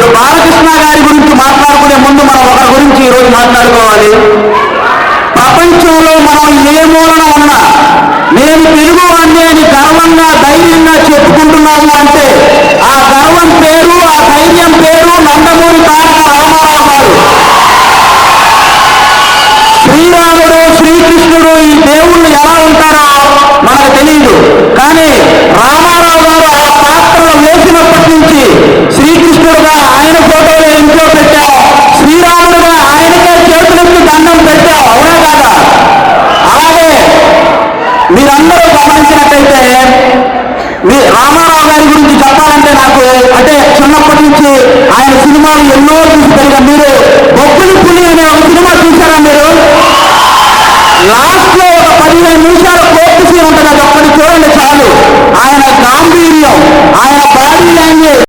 ఇప్పుడు బాలకృష్ణ గారి గురించి మాట్లాడుకునే ముందు మనం ఒకరి గురించి ఈరోజు మాట్లాడుకోవాలి. ప్రపంచంలో మనం ఏ మూలన ఉన్నా నేను తెలుగువాడిని అని గర్వంగా ధైర్యంగా చెప్పుకుంటున్నాము అంటే ఆ గర్వం పేరు ఆ ధైర్యం పేరు నందమూరి మీరందరూ గమనించినట్టయితే మీ రామారావు గారి గురించి చెప్పాలంటే నాకు అంటే చిన్నప్పటి నుంచి ఆయన సినిమాలు ఎన్నో చూసి మీరు బొబ్బులు పులి అనే ఒక సినిమా చూసారా మీరు? లాస్ట్లో ఒక పదిహేను నిమిషాల కోర్టు సీన్ ఉంటుంది. అది ఒక్కటి చూడండి.